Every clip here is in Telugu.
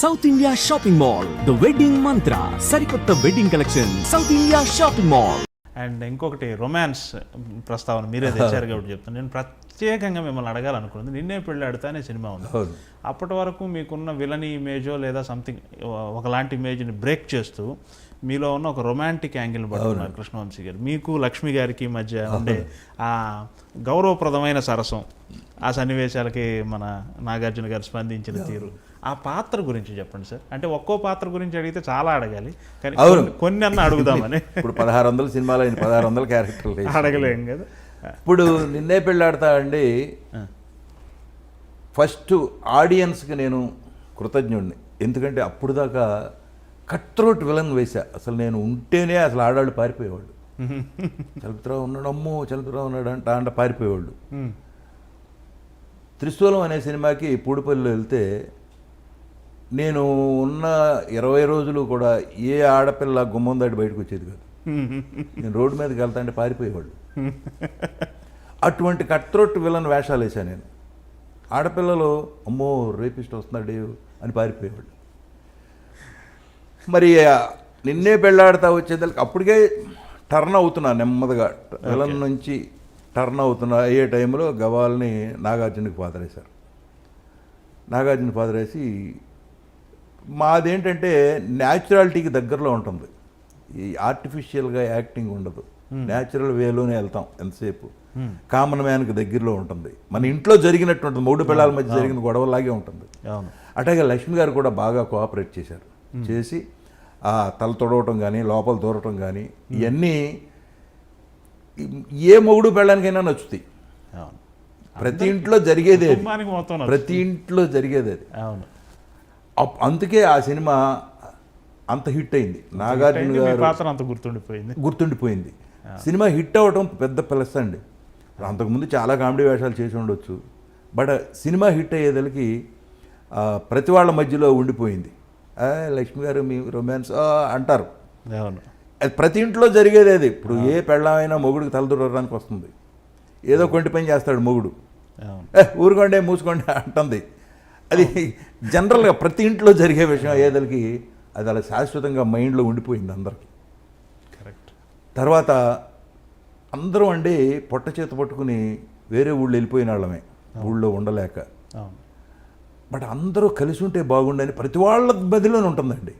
South India Shopping Mall the wedding Mantra సరికొత్త wedding collection South India Shopping Mall and ఇంకొకటి రొమాన్స్ ప్రస్తావన మీరే తెచ్చారు కాబట్టి చెప్తాను నేను ప్రత్యేకంగా మిమ్మల్ని అడగాలనుకున్నది నిన్నే పెళ్ళాడుతా అనే సినిమా ఉంది. అప్పటి వరకు మీకున్న విలని ఇమేజో లేదా సంథింగ్ ఒకలాంటి ఇమేజ్ని బ్రేక్ చేస్తూ మీలో ఉన్న ఒక రొమాంటిక్ యాంగిల్ పడుతున్నారు కృష్ణవంశీ గారు. మీకు లక్ష్మి గారికి మధ్య ఉండే ఆ గౌరవప్రదమైన సరసం ఆ సన్నివేశాలకి మన నాగార్జున గారు స్పందించిన తీరు. ఆ పాత్ర గురించి చెప్పండి సార్. అంటే ఒక్కో పాత్ర గురించి అడిగితే చాలా అడగాలి. కానీ అవును. కొన్ని- అన్న అడుగుదామని. ఇప్పుడు పదహారు వందల సినిమాలు అయిన పదహారు వందల క్యారెక్టర్లు. అడగలేం కదా. ఇప్పుడు నిన్నే పెళ్ళాడతా అండి. ఫస్ట్ ఆడియన్స్కి నేను కృతజ్ఞుడిని. ఎందుకంటే అప్పుడు దాకా కట్ త్రోట్ విలన్ వేసా అసలు నేను ఉంటేనే అసలు ఆడాళ్ళు పారిపోయేవాళ్ళు. చలుపుతరావు ఉన్నాడు అమ్మో చలుపుతరావు ఉన్నాడు అంట అంట పారిపోయేవాళ్ళు. త్రిశూలం అనే సినిమాకి పూడిపల్లిలో వెళ్తే నేను ఉన్న ఇరవై రోజులు కూడా ఏ ఆడపిల్ల గుమ్మం దాటి బయటకు వచ్చేది కాదు. నేను రోడ్డు మీదకి వెళ్తా అంటే పారిపోయేవాళ్ళు. అటువంటి కట్త్రోట్ విలన్ వేషాలు వేసా నేను. ఆడపిల్లలు అమ్మో రేపిస్ట్ వస్తున్నాడు అని పారిపోయేవాళ్ళు. మరి నిన్నే పెళ్ళాడుతా వచ్చేదానికి అప్పటికే టర్న్ అవుతున్నా నెమ్మదిగా. విలన్ నుంచి టర్న్ అవుతున్నా అయ్యే టైంలో గవాల్ని నాగార్జునకి పాతరేశారు. నాగార్జున పాతరేసి మాదేంటంటే న్యాచురాలిటీకి దగ్గరలో ఉంటుంది. ఈ ఆర్టిఫిషియల్గా యాక్టింగ్ ఉండదు. న్యాచురల్ వేలోనే వెళ్తాం ఎంతసేపు. కామన్ మ్యాన్కి దగ్గరలో ఉంటుంది. మన ఇంట్లో జరిగినట్టు ఉంటుంది మూడు పిల్లల మధ్య జరిగిన గొడవలాగే ఉంటుంది. అవును. అట్లాగే లక్ష్మి గారు కూడా బాగా కోఆపరేట్ చేశారు. చేసి ఆ తల తొడవటం కానీ లోపల దూరటం కానీ ఇవన్నీ ఏ మొగుడు పెళ్ళడానికైనా నచ్చుతాయి. అవును. ప్రతి ఇంట్లో జరిగేదే. ప్రతి ఇంట్లో జరిగేది అది. అందుకే ఆ సినిమా అంత హిట్ అయింది. నాగార్జున గారు పాత్ర అంత గుర్తుండిపోయింది. గుర్తుండిపోయింది. సినిమా హిట్ అవ్వటం పెద్ద ప్లస్ అండి. అంతకుముందు చాలా కామెడీ వేషాలు చేసి ఉండొచ్చు. బట్ సినిమా హిట్ అయ్యేదలికి ప్రతి వాళ్ళ మధ్యలో ఉండిపోయింది. "ఆ, లక్ష్మి గారు మీ రొమాన్స్ ఆ" అంటారు. అవును. అది ప్రతి ఇంట్లో జరిగేది అది. ఇప్పుడు ఏ పెళ్ళమైనా మొగుడికి తలదూరడానికి వస్తుంది. ఏదో కొంటి పని చేస్తాడు మొగుడు. ఊరుకోండి మూసుకోండి అంటుంది. అది జనరల్గా ప్రతి ఇంట్లో జరిగే విషయం ఏదలికి అది అలా శాశ్వతంగా మైండ్లో ఉండిపోయింది అందరికి. కరెక్ట్. తర్వాత అందరం అండి పొట్ట చేత పట్టుకుని వేరే ఊళ్ళు వెళ్ళిపోయిన వాళ్ళమే. ఊళ్ళో ఉండలేక. బట్ అందరూ కలిసి ఉంటే బాగుండని ప్రతి వాళ్ళ బదిలోనే ఉంటుందండి.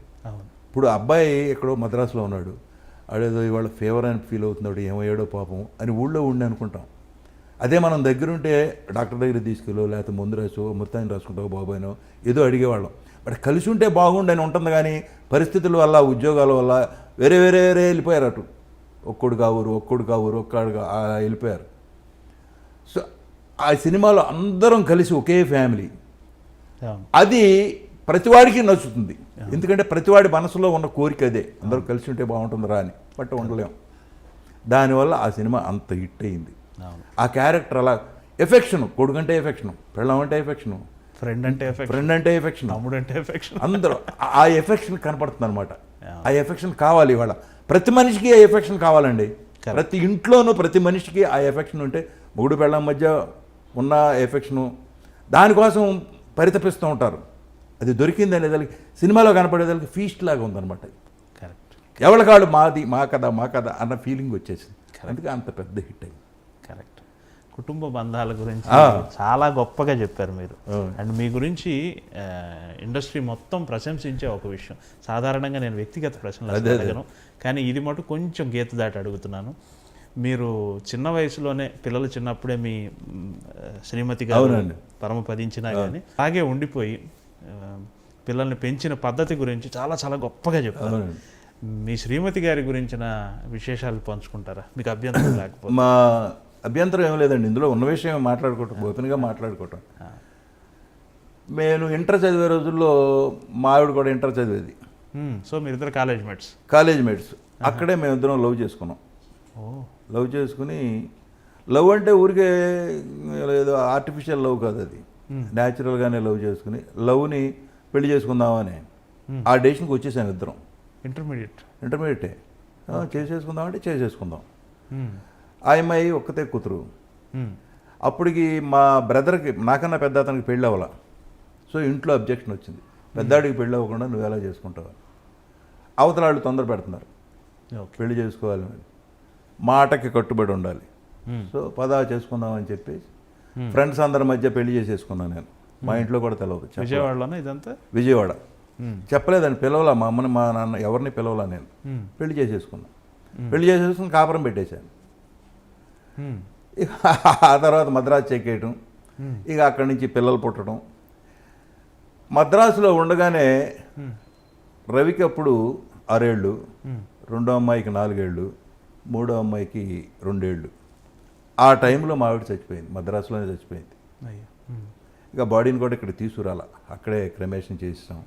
ఇప్పుడు అబ్బాయి ఎక్కడో మద్రాసులో ఉన్నాడు. ఆడేదో ఇవాళ ఫేవర్ అని ఫీల్ అవుతున్నాడు ఏమయ్యాడో పాపం అని ఊళ్ళో ఉండి అనుకుంటాం. అదే మనం దగ్గరుంటే డాక్టర్ దగ్గర తీసుకెళ్ళో లేకపోతే ముందు రాసో మొత్తాన్ని రాసుకుంటావు బాబాయినో ఏదో అడిగేవాళ్ళం. బట్ కలిసి ఉంటే బాగుండని ఉంటుంది కానీ పరిస్థితుల వల్ల ఉద్యోగాల వల్ల వేరే వేరే వేరే వెళ్ళిపోయారు అటు. ఒక్కడు కావురు ఒక్కడు కావురు ఒక్కడు కా- ఆ వెళ్ళిపోయారు. సో ఆ సినిమాలో అందరం కలిసి ఒకే ఫ్యామిలీ. అది ప్రతివాడికి నచ్చుతుంది. ఎందుకంటే ప్రతివాడి మనసులో ఉన్న కోరిక అదే. అందరూ కలిసి ఉంటే బాగుంటుందిరా అని. బట్ ఉండలేం. దానివల్ల ఆ సినిమా అంత హిట్ అయింది. ఆ క్యారెక్టర్ అలా ఎఫెక్షన్ కొడుకంటే ఎఫెక్షన్ పెళ్ళం అంటే ఎఫెక్షన్ ఫ్రెండ్ అంటే ఫ్రెండ్ అంటే ఎఫెక్షన్. తమ్ముడు అంటే ఎఫెక్షన్. అందరూ ఆ- ఎఫెక్షన్ కనపడుతుంది అనమాట ఆ ఎఫెక్షన్ కావాలి ఇవాళ. ప్రతి మనిషికి ఆ ఎఫెక్షన్ కావాలండి. ప్రతి ఇంట్లోనూ ప్రతి మనిషికి ఆ ఎఫెక్షన్ ఉంటే మొగుడు పెళ్ళం మధ్య ఉన్న ఎఫెక్షను దానికోసం పరితపిస్తూ ఉంటారు. అది దొరికింది అనేదానికి సినిమాలో కనపడేదానికి ఫీస్ట్ లాగా ఉందన్నమాట. కరెక్ట్ ఎవరి కాళ్ళు మాది మా కథ మా కథ అన్న ఫీలింగ్ వచ్చేసింది. అందుకే అంత పెద్ద హిట్ అయింది. కుటుంబ బంధాల గురించి. చాలా గొప్పగా చెప్పారు మీరు. అండ్ మీ గురించి ఇండస్ట్రీ మొత్తం ప్రశంసించే ఒక విషయం సాధారణంగా నేను వ్యక్తిగత ప్రశ్నలు. అడగను కానీ ఇది మటు కొంచెం గీత దాటి అడుగుతున్నాను మీరు చిన్న వయసులోనే పిల్లలు చిన్నప్పుడే మీ శ్రీమతి గారు. పరమపదించినా కానీ అలాగే ఉండిపోయి పిల్లల్ని పెంచిన పద్ధతి గురించి చాలా చాలా గొప్పగా చెప్పారు. మీ శ్రీమతి గారి గురించిన విశేషాలు పంచుకుంటారా మీకు అభ్యంతరం లేకపోతే మా అభ్యంతరం ఏం లేదండి. ఇందులో ఉన్న విషయం మాట్లాడుకోవటం ఓపెన్గా మాట్లాడుకోవటం. నేను ఇంటర్ చదివే రోజుల్లో మా ఆవిడ కూడా ఇంటర్ చదివేది. సో మీరిద్దరు కాలేజ్ మేట్స్. College mates. అక్కడే మేమిద్దరం లవ్ చేసుకున్నాం. ఓ. లవ్ చేసుకుని లవ్ అంటే ఊరికే ఏదో ఆర్టిఫిషియల్ లవ్ కాదు అది. న్యాచురల్గానే లవ్ చేసుకుని లవ్ని పెళ్ళి చేసుకుందామని. ఆ డేషన్కి వచ్చేసాను ఇద్దరం. ఇంటర్మీడియట్. ఇంటర్మీడియటే. చేసేసుకుందాం అంటే చేసేసుకుందాం. ఆ అమ్మాయి ఒక్కతే కూతురు. అప్పటికి మా బ్రదర్కి నాకన్నా పెద్ద అతనికి పెళ్ళి అవ్వాల. సో ఇంట్లో అబ్జెక్షన్ వచ్చింది. పెద్దాడికి పెళ్ళి అవ్వకుండా నువ్వు ఎలా చేసుకుంటావు అవతల వాళ్ళు తొందర పెడుతున్నారు. పెళ్ళి చేసుకోవాలి. మాటకి కట్టుబడి ఉండాలి. సో పదా చేసుకుందాం అని చెప్పేసి ఫ్రెండ్స్ అందరి మధ్య పెళ్ళి చేసేసుకున్నాను నేను. మా ఇంట్లో కూడా చెప్పలేదు. విజయవాడలోనే ఇదంతా? విజయవాడ. చెప్పలేదని పిలవలా మా అమ్మని మా నాన్న ఎవరిని పిలవలా నేను. పెళ్ళి చేసేసుకున్నా. పెళ్ళి చేసేసుకుని కాపురం పెట్టేశాను. ఇక ఆ తర్వాత మద్రాసు చెక్కేయటం ఇక అక్కడి నుంచి పిల్లలు పుట్టడం. మద్రాసులో ఉండగానే రవికి అప్పుడు ఆరేళ్ళు రెండో అమ్మాయికి నాలుగేళ్ళు మూడో అమ్మాయికి రెండేళ్ళు. ఆ టైంలో మా ఆవిడ చచ్చిపోయింది మద్రాసులోనే చచ్చిపోయింది. ఇక బాడీని కూడా ఇక్కడ తీసుకురాల అక్కడే క్రమేషన్ చేసాం